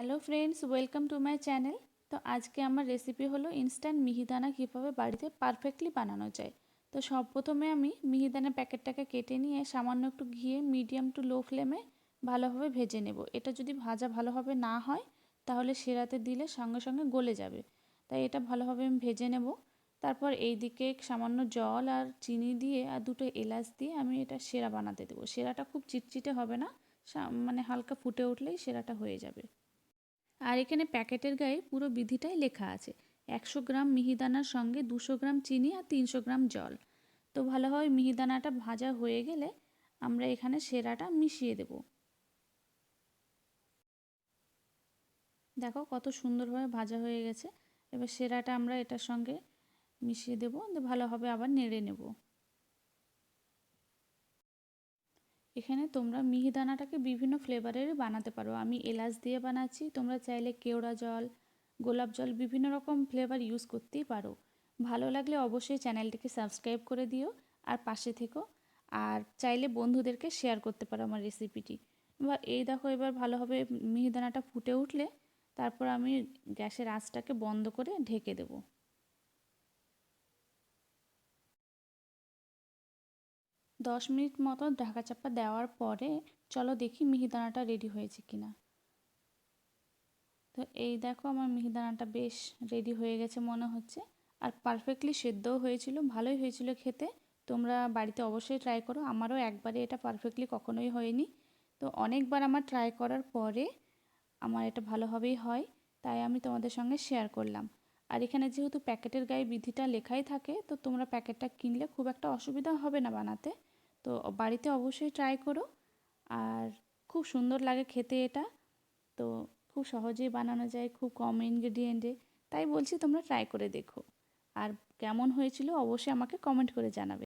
Hello friends welcome to my channel তো আজকে আমার রেসিপি হলো ইনস্ট্যান্ট মিহিদানা কীভাবে বাড়িতে পারফেক্টলি বানানো যায়। তো সব প্রথমে আমি মিহিদানা প্যাকেটটাকে কেটে নিয়ে সামান্য একটু ঘিয়ে মিডিয়াম টু লো ফ্লেমে ভালোভাবে ভেজে নেব। এটা যদি ভাজা ভালোভাবে না হয়, তাহলে সেরাতে দিলে সঙ্গে সঙ্গে গলে যাবে। তাই এটা ভালোভাবে আমি ভেজে নেব। তারপর এই দিকে সামান্য জল আর চিনি দিয়ে আর দুটো এলাচ দিয়ে আমি এটা সেরা বানাতে দেবো। সেরাটা খুব চিটচিটে হবে না মানে হালকা ফুটে উঠলেই সেরাটা হয়ে যাবে। আর এখানে প্যাকেটের গায়ে পুরো বিধিটাই লেখা আছে। একশো গ্রাম মিহিদানার সঙ্গে দুশো গ্রাম চিনি আর তিনশো গ্রাম জল। তো ভালোভাবে মিহিদানাটা ভাজা হয়ে গেলে আমরা এখানে সেরাটা মিশিয়ে দেব। দেখো কত সুন্দরভাবে ভাজা হয়ে গেছে। এবার সেরাটা আমরা এটার সঙ্গে মিশিয়ে দেবো। ভালোভাবে আবার নেড়ে নেব। এখানে তোমরা মিহিদানাটাকে বিভিন্ন ফ্লেভারের বানাতে পারো। আমি এলাচ দিয়ে বানাচ্ছি, তোমরা চাইলে কেওড়া জল, গোলাপ জল, বিভিন্ন রকম ফ্লেভার ইউজ করতেই পারো। ভালো লাগলে অবশ্যই চ্যানেলটিকে সাবস্ক্রাইব করে দিও আর পাশে থেকো। আর চাইলে বন্ধুদেরকে শেয়ার করতে পারো আমার রেসিপিটি এবার এই দেখো, এবার ভালোভাবে মিহিদানাটা ফুটে উঠলে, তারপর আমি গ্যাসের আঁচটাকে বন্ধ করে ঢেকে দেবো। দশ মিনিট মতো ঢাকা চাপা দেওয়ার পরে চলো দেখি মিহিদানাটা রেডি হয়েছে কি না তো এই দেখো আমার মিহিদানাটা বেশ রেডি হয়ে গেছে মনে হচ্ছে। আর পারফেক্টলি সেদ্ধও হয়েছিল, ভালোই হয়েছিল খেতে। তোমরা বাড়িতে অবশ্যই ট্রাই করো, আমারও একবারে এটা পারফেক্টলি কখনোই হয়নি। তো অনেকবার আমার ট্রাই করার পরে আমার এটা ভালোভাবেই হয়, তাই আমি তোমাদের সঙ্গে শেয়ার করলাম। আর এখানে যেহেতু প্যাকেটের গায়ে বিধিটা লেখাই থাকে, তো তোমরা প্যাকেটটা কিনলে খুব একটা অসুবিধা হবে না বানাতে। তো বাড়িতে অবশ্যই ট্রাই করো। আর খুব সুন্দর লাগে খেতে এটা। তো খুব সহজেই বানানো যায়, খুব কম ইনগ্রেডিয়েন্টে তাই বলছি তোমরা ট্রাই করে দেখো। আর কেমন হয়েছিল অবশ্যই আমাকে কমেন্ট করে জানাবে।